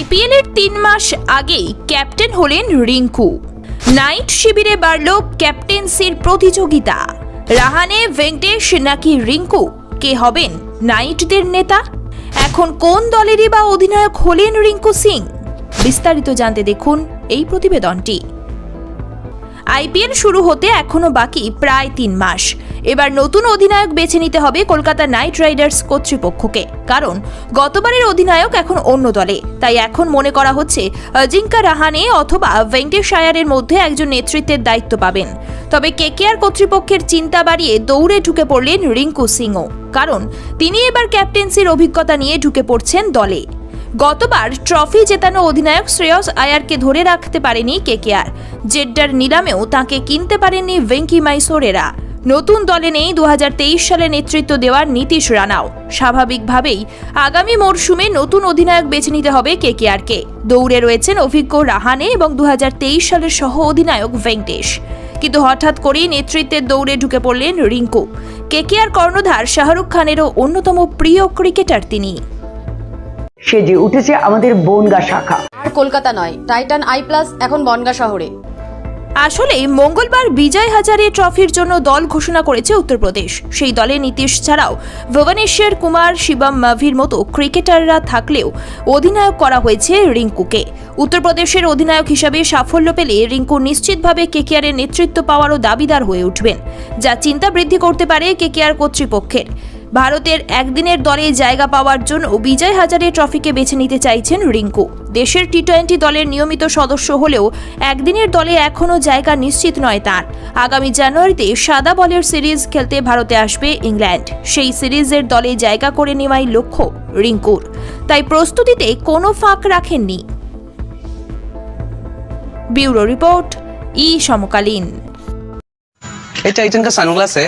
IPL এর তিন মাস আগেই ক্যাপ্টেন হলেন রিঙ্কু। নাইট শিবিরে বাড়ল ক্যাপ্টেন্সির প্রতিযোগিতা। রাহানে ভেঙ্কটেশ নাকি রিঙ্কু? কে হবেন নাইটদের নেতা? এখন কোন দলেরই বা অধিনায়ক হলেন রিঙ্কু সিং? বিস্তারিত জানতে দেখুন এই প্রতিবেদনটি। আইপিএল শুরু হতে এখনও বাকি প্রায় তিন মাস। এবার নতুন অধিনায়ক বেছে নিতে হবে কলকাতা নাইট রাইডার্স কর্তৃপক্ষকে। কারণ, গতবারের অধিনায়ক এখন অন্য দলে। তাই এখন মনে করা হচ্ছে অজিঙ্কা রাহানে অথবা ভেঙ্কটেশ আয়ারের মধ্যে একজন নেতৃত্বের দায়িত্ব পাবেন। তবে কেকেআর কর্তৃপক্ষের চিন্তা বাড়িয়ে দৌড়ে ঢুকে পড়লেন রিঙ্কু সিংও। কারণ, তিনি এবার ক্যাপ্টেন্সির অভিজ্ঞতা নিয়ে ঢুকে পড়ছেন দলে। গতবার ট্রফি জেতানো অধিনায়ক শ্রেয়স আয়ারকে ধরে রাখতে পারেনি কেকেআর। জেড্ডার নিলামেও তাকে কিনতে পারেননি ভেঙ্কি মাইসোরেরা। নতুন দলে নেই দুহাজার তেইশ সালে নেতৃত্ব দেওয়ার নীতিশ রানাও। স্বাভাবিকভাবেই আগামী মরশুমে নতুন অধিনায়ক বেছে নিতে হবে কেকেআরকে। দৌড়ে রয়েছেন অভিজ্ঞ রাহানে এবং দুহাজার তেইশ সালের সহ অধিনায়ক ভেঙ্কটেশ। কিন্তু হঠাৎ করেই নেতৃত্বের দৌড়ে ঢুকে পড়লেন রিঙ্কু। কেকেআর কর্ণধার শাহরুখ খানেরও অন্যতম প্রিয় ক্রিকেটার তিনি। সেজে উঠেছে আমাদের বনগা শাখা। আর কলকাতা নয় টাইটান আই প্লাস এখন বনগা শহরে। আসলে মঙ্গলবার বিজয় হাজারে ট্রফির জন্য দল ঘোষণা করেছে উত্তরপ্রদেশ। সেই দলে নীতিশ ছাড়াও ভুবনেশ্বর কুমার, শিবম মাভির মতো ক্রিকেটাররা থাকলেও অধিনায়ক করা হয়েছে রিঙ্কুকে। উত্তরপ্রদেশের অধিনায়ক হিসাবে সাফল্য পেলে রিঙ্কু নিশ্চিতভাবে কেকেআরের নেতৃত্ব পাওয়ারও দাবিদার হয়ে উঠবেন, যা চিন্তা বৃদ্ধি করতে পারে কেকেআর কর্তৃপক্ষের। ভারতের একদিনের দলে জায়গা পাওয়ার জন্য বিজয় হাজারে ট্রফিকে বেছে নিতে চাইছেন রিঙ্কু দেশের টি টোয়েন্টি দলের নিয়মিত সদস্য হলেও একদিনের দলে এখনও জায়গা নিশ্চিত নয় তার আগামী জানুয়ারিতে সাদা বলের সিরিজ খেলতে ভারতে আসবে ইংল্যান্ড সেই সিরিজের দলে জায়গা করে নেওয়াই লক্ষ্য রিঙ্কুর তাই প্রস্তুতিতে কোনো ফাঁক রাখেননি ব্যুরো রিপোর্ট ই সমকালীন ये टाइटन का सनग्लास है